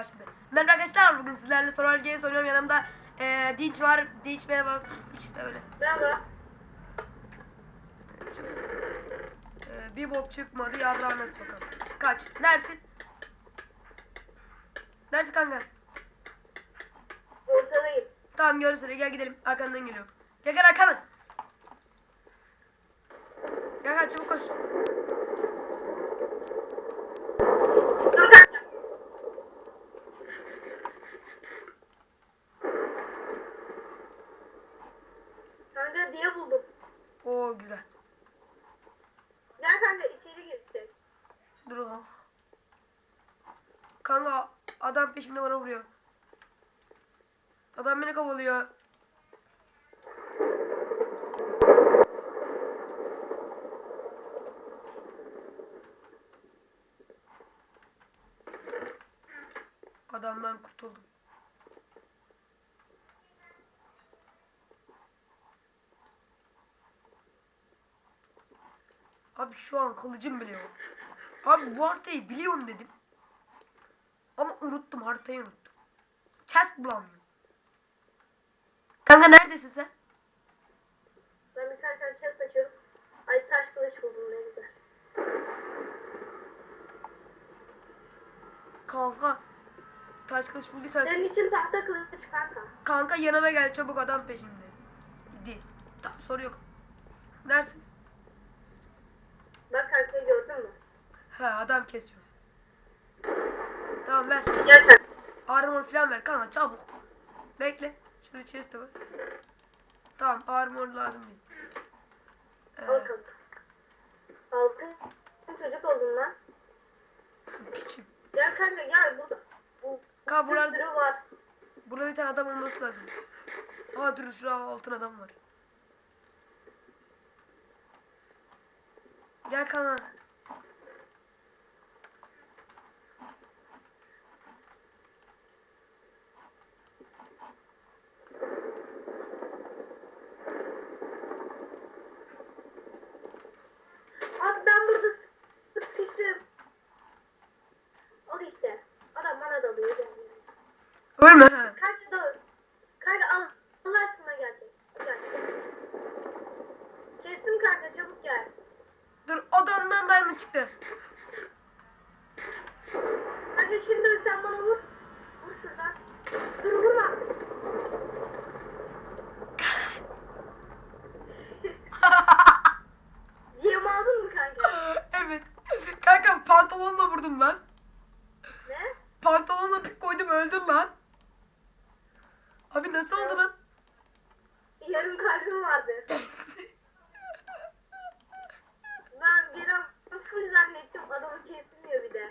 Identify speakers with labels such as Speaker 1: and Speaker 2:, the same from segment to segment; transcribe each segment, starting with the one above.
Speaker 1: başladı. Merhaba arkadaşlar bugün sizlerle Survival Games oynuyorum yanımda eee Dinç var. Dinç merhaba. İşte öyle.
Speaker 2: Merhaba.
Speaker 1: Eee, bir bok çıkmadı yarrağı nasıl bakalım. Kaç. Neresin? Neresin kanka?
Speaker 2: Ortadayım.
Speaker 1: Tamam gördüm seni gel gidelim. Arkandan geliyorum. Gel gel arkandan. Gel gel çabuk koş.
Speaker 2: Dur kanka. Kanka diye buldum.
Speaker 1: Oo güzel.
Speaker 2: Gel kanka içeri girsin.
Speaker 1: Dur oğlum. Kanka adam peşimde bana vuruyor. Adam beni kovalıyor. Adamdan kurtuldum. Abi şu an kılıcım bile yok. Abi bu haritayı biliyorum dedim. Ama unuttum haritayı unuttum. Chest bulamıyorum. Kanka neredesin sen?
Speaker 2: Ben bir tane tane chest açıyorum. Ay taş kılıç buldum ne güzel.
Speaker 1: Kanka. Taş kılıç bulduysan
Speaker 2: Senin için tahta kılıç kanka.
Speaker 1: Kanka yanıma gel çabuk adam peşimde. Gidi. Tamam soru yok. Neresin?
Speaker 2: Bak kanka gördün mü?
Speaker 1: He adam kesiyor. Tamam ver. Armor falan ver kanka çabuk. Bekle. Şurada chest var. Tamam armor lazım değil. Ee,
Speaker 2: kanka. Altın çocuk oldun lan.
Speaker 1: piçim.
Speaker 2: Gel kanka gel burada. Bu
Speaker 1: Kanka buralarda,
Speaker 2: var.
Speaker 1: burada bir tane adam olması lazım. Aa dur şurada altın adam var. Gel kanka.
Speaker 2: Abi ben burada sıkıştım. Al işte. Adam bana dalıyor. Gel. Kanka da kanka al. Allah aşkına gel. Gel. Kestim kanka çabuk gel.
Speaker 1: Dur adamdan diamond çıktı.
Speaker 2: Kanka şimdi sen bana vur. Vur şuradan. Dur vurma. Yem aldın mı kanka?
Speaker 1: evet. Kanka pantolonla vurdum lan.
Speaker 2: Ne?
Speaker 1: Pantolonla pik koydum öldün lan. Abi nasıl oldu lan?
Speaker 2: Yarım kalbim vardı. ben bir an full zannettim adamı kesmiyor bir de.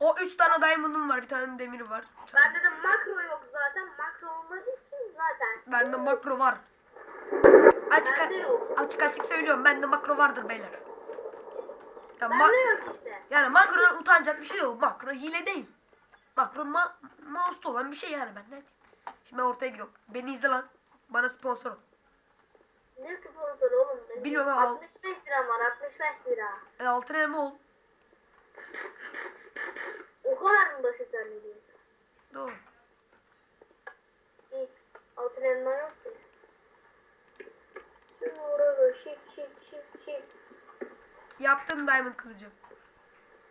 Speaker 1: O üç tane diamond'um var bir tane demir var.
Speaker 2: Bende de makro yok zaten. Makro olmadığı için zaten.
Speaker 1: Bende makro var. Açık
Speaker 2: Bende yok.
Speaker 1: açık açık söylüyorum bende makro vardır beyler. Ya
Speaker 2: Bende yok işte.
Speaker 1: yani makrodan utanacak bir şey yok. Makro hile değil. Makro ma mouse'da olan bir şey yani ben ne diyeyim. Şimdi ben ortaya gidiyorum. Beni izle lan. Bana sponsor ol.
Speaker 2: Ne sponsor oğlum? Benim
Speaker 1: Bilmiyorum al.
Speaker 2: 65 lira var 65 lira.
Speaker 1: E altın elma ol.
Speaker 2: O kadar mı basit zannediyorsun?
Speaker 1: Doğru.
Speaker 2: İyi. Altın elma yok ki. Şık şık şık şık.
Speaker 1: Yaptım diamond kılıcı.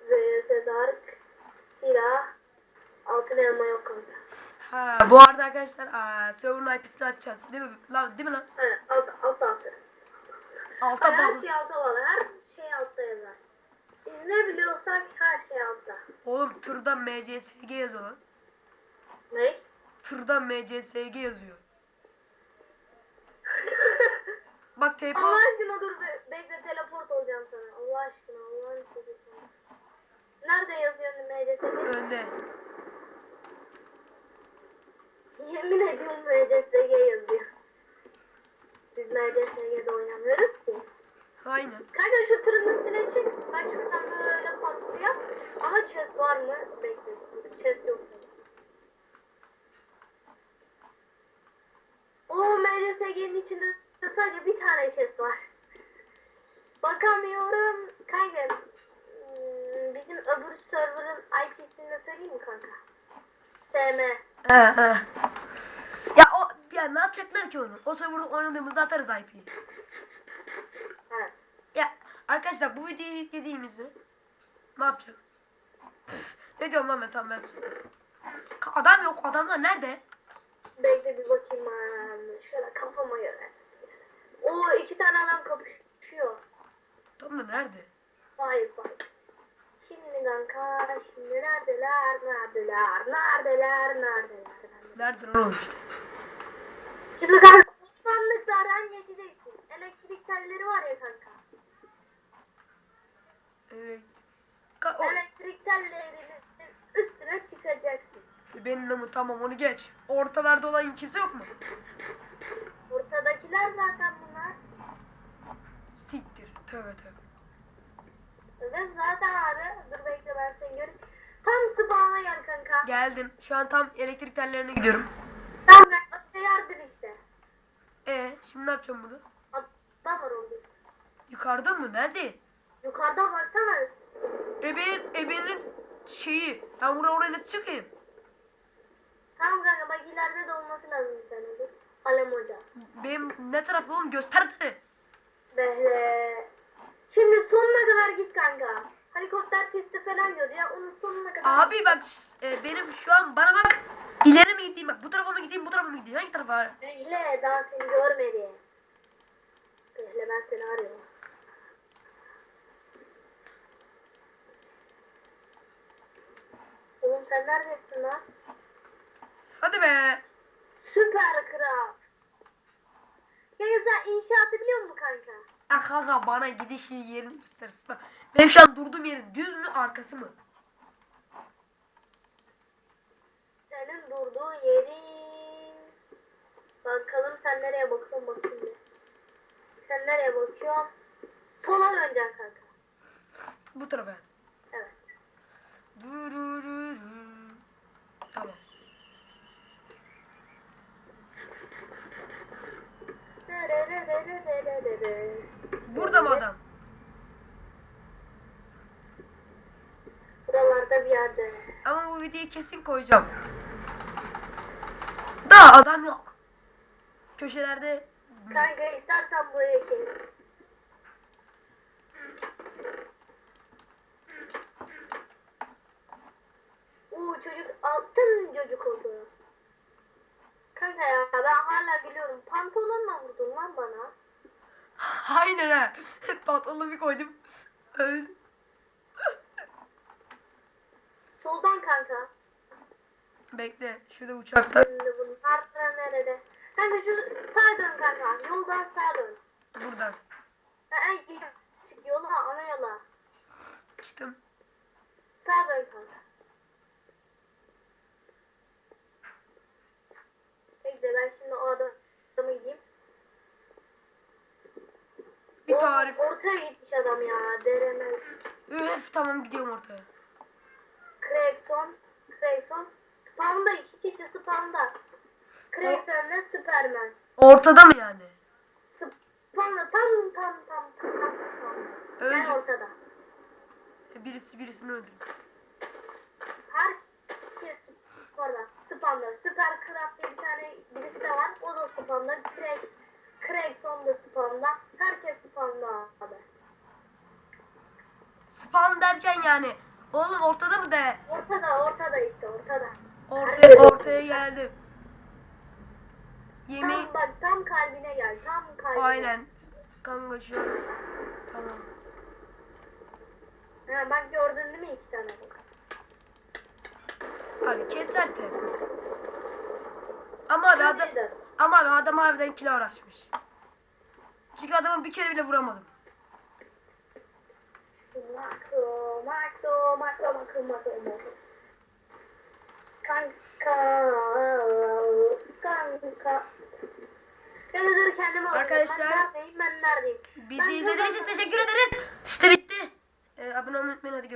Speaker 2: VS Dark. Silah. Altın elma yok kanka.
Speaker 1: Ha, bu arada arkadaşlar aa, server'ın IP'sini açacağız. Değil mi? Lan, değil mi lan?
Speaker 2: Evet, alt, alt altı.
Speaker 1: Alta
Speaker 2: Her
Speaker 1: bak.
Speaker 2: şey altta var. Her şey altta yazar. Biz ne biliyorsak her şey altta.
Speaker 1: Oğlum tırda MCSG yazıyor lan.
Speaker 2: Ne?
Speaker 1: Tırda MCSG yazıyor. Bak TP
Speaker 2: Allah aşkına dur be, bekle teleport olacağım sana. Allah aşkına Allah'ın çocuğu. Nerede yazıyorsun MDSG?
Speaker 1: önde.
Speaker 2: Yemin ediyorum MDSG yazıyor. Biz MDSG'de oynamıyoruz ki.
Speaker 1: Aynen.
Speaker 2: Kanka şu tırın üstüne çık. Bak şuradan böyle patlıyor. Ama chest var mı? Bekle. Chest yok sanırım. O MDSG'nin içinde sadece bir tane chest var. Bakamıyorum. Kanka hmm, bizim öbür server'ın IP'sini DM.
Speaker 1: He he. Ya o ya ne yapacaklar ki onu? O serverda oynadığımızda atarız IP'yi. Ya arkadaşlar bu videoyu yüklediğimizde ne yapacağız? Ne diyorum lan ben ben sustum. Adam yok adamlar nerede?
Speaker 2: Bekle bir bakayım ben. Şöyle kafama göre. O iki tane adam kapışıyor.
Speaker 1: Adamlar nerede?
Speaker 2: Vay vay. Kanka şimdi neredeler neredeler neredeler neredeler.
Speaker 1: Nerede lan oğlum işte?
Speaker 2: Şimdi kanka sandıklardan geçeceksin. Elektrik telleri var ya kanka.
Speaker 1: Evet. Ka- o,
Speaker 2: Elektrik tellerinin üstüne çıkacaksın.
Speaker 1: benim namı tamam onu geç. Ortalarda olan kimse yok mu?
Speaker 2: Ortadakiler zaten bunlar.
Speaker 1: Siktir. Tövbe tövbe.
Speaker 2: Ve zaten abi dur bekle ben seni göreyim. Tam spawn'a gel kanka.
Speaker 1: Geldim. Şu an tam elektrik tellerine gidiyorum.
Speaker 2: Tam ben yardır işte.
Speaker 1: E şimdi ne yapacağım bunu?
Speaker 2: Adam var orada.
Speaker 1: Yukarıda mı? Nerede?
Speaker 2: Yukarıda baksana.
Speaker 1: Ebe'nin, ebenin şeyi. Ben buraya oraya nasıl çıkayım?
Speaker 2: Tamam kanka bak ileride de olması lazım bir tane. Alem Hoca.
Speaker 1: Benim ne tarafı oğlum göstersene.
Speaker 2: Behle. Şimdi sonuna kadar git kanka. Helikopter pisti falan ya onun sonuna kadar.
Speaker 1: Abi bak e, benim şu an bana bak. İleri mi gideyim bak bu tarafa mı gideyim bu tarafa mı gideyim hangi tarafa?
Speaker 2: Behle daha seni görmedi. Behle ben seni arıyorum. Oğlum sen neredesin lan?
Speaker 1: Hadi be.
Speaker 2: Süper kral. Ya sen inşaatı biliyor musun kanka?
Speaker 1: Ah kanka bana gidiş yerini göstersin. Bak, Benim şu an durduğum yerin düz mü arkası mı?
Speaker 2: Senin durduğun yerin. Bakalım sen nereye bakıyorsun bakayım. Sen nereye bakıyorsun? Sola döneceksin kanka.
Speaker 1: Bu tarafa.
Speaker 2: Evet.
Speaker 1: Durururu. Mı adam?
Speaker 2: Buralarda bir yerde.
Speaker 1: Ama bu videoyu kesin koyacağım. Da adam yok. Köşelerde
Speaker 2: Kanka istersen buraya kes. Uuu çocuk altın çocuk oldu. Kanka ya ben hala gülüyorum. Pantolonla vurdun lan bana.
Speaker 1: Aynen ha. Pantolonu bir koydum. Öldü.
Speaker 2: Soldan kanka.
Speaker 1: Bekle. Şurada uçakta.
Speaker 2: Şimdi bunlar da nerede? Kanka şu sağa dön kanka. Yoldan sağa dön.
Speaker 1: Buradan.
Speaker 2: Ay, çık yola ana yola.
Speaker 1: Çıktım.
Speaker 2: Sağa dön kanka. Bekle ben şimdi o adam- adamı gideyim.
Speaker 1: Bir
Speaker 2: O-
Speaker 1: tarif.
Speaker 2: Ortaya gitmiş adam ya. Deremez.
Speaker 1: Üf tamam gidiyorum ortaya.
Speaker 2: Craigson. Craigson. Spawn'da iki kişi spawn'da. Craigson Superman.
Speaker 1: Ortada mı yani?
Speaker 2: Spawn'da tam tam tam tam tam spawn'da.
Speaker 1: Öldü.
Speaker 2: Ben ortada.
Speaker 1: Birisi birisini öldürdü.
Speaker 2: Herkes orada. Spawn'da. Süper Craft diye bir tane birisi de var. O da spawn'da. Craig, Craigson da spawn'da. Herkes spawn'da abi.
Speaker 1: Spawn derken yani. Oğlum ortada mı de?
Speaker 2: Ortada ortada işte ortada.
Speaker 1: Ortaya ortaya geldim. Yemeği
Speaker 2: Tam bak tam kalbine gel. Tam kalbine.
Speaker 1: aynen. Kanka şu an. Tamam.
Speaker 2: Ha, bak gördün değil mi iki tane bak.
Speaker 1: Abi keser tabi. Ama abi adam, ama abi adam harbiden kilo uğraşmış. Çünkü adamı bir kere bile vuramadım.
Speaker 2: Makro, makro, makro, makro. Kanka, kanka. Ya dur kendime bakayım.
Speaker 1: Arkadaşlar,
Speaker 2: Ben neredeyim, ben neredeyim?
Speaker 1: Bizi izlediğiniz için teşekkür ederiz. İşte bitti. Ee, abone olmayı unutmayın hadi görüşürüz.